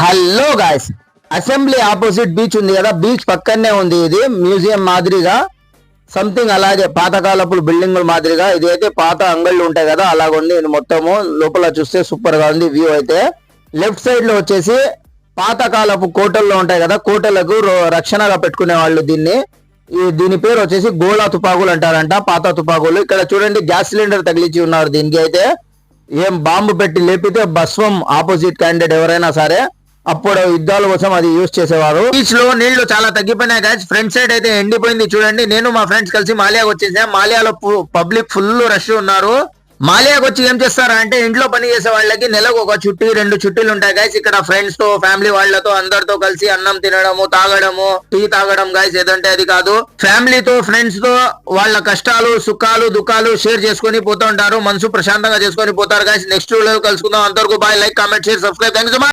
Hello guys assembly opposite beach ఉంది కదా beach పక్కనే ఉంది ఇది మ్యూజియం మాదిరిగా. సంథింగ్ అలాగే పాతకాలపు బిల్డింగ్ మాదిరిగా. ఇది అయితే పాత అంగళ్ళు ఉంటాయి కదా అలాగ ఉంది ఇది మొత్తము లోపల చూస్తే సూపర్గా ఉంది వ్యూ అయితే. లెఫ్ట్ సైడ్లో వచ్చేసి పాతకాలపు కోటల్లో ఉంటాయి కదా కోటలకు రో- రక్షణగా పెట్టుకునే వాళ్ళు దీన్ని. దీని పేరు వచ్చేసి గోళా తుపాకులు అంటారంట పాత తుపాకులు. ఇక్కడ చూడండి గ్యాస్ సిలిండర్ తగిలించి ఉన్నారు దీనికి అయితే. ఏం బాంబు పెట్టి లేపితే భస్వం ఆపోజిట్ క్యాండిడేట్ ఎవరైనా సరే. అప్పుడు యుద్ధాల కోసం అది యూజ్ చేసేవారు. బీచ్లో నీళ్ళు చాలా తగ్గిపోయినాయి గాయస్ ఫ్రంట్ సైడ్ అయితే ఎండిపోయింది చూడండి. నేను మా ఫ్రెండ్స్ కలిసి మాలియాకి వచ్చేసాం. మాలియాలో పబ్లిక్ ఫుల్ రష్ ఉన్నారు. మాలియాకి వచ్చి ఏం చేస్తారు అంటే ఇంట్లో పని చేసే వాళ్ళకి నెలకు ఒక చుట్టి రెండు చుట్టీలు ఉంటాయి గాయస్ ఇక్కడ ఫ్రెండ్స్తో ఫ్యామిలీ వాళ్ళతో అందరితో కలిసి అన్నం తినడము తాగడము టీ తాగడం గాయస్ ఏదంటే అది కాదు. ఫ్యామిలీతో ఫ్రెండ్స్తో వాళ్ళ కష్టాలు సుఖాలు దుఃఖాలు షేర్ చేసుకొని పోతూ ఉంటారు. మనసు ప్రశాంతంగా చేసుకొని పోతారు గాయస్ నెక్స్ట్ వీడియో కలుసుకుందాం. అంతవరకు bye like comment share subscribe thank you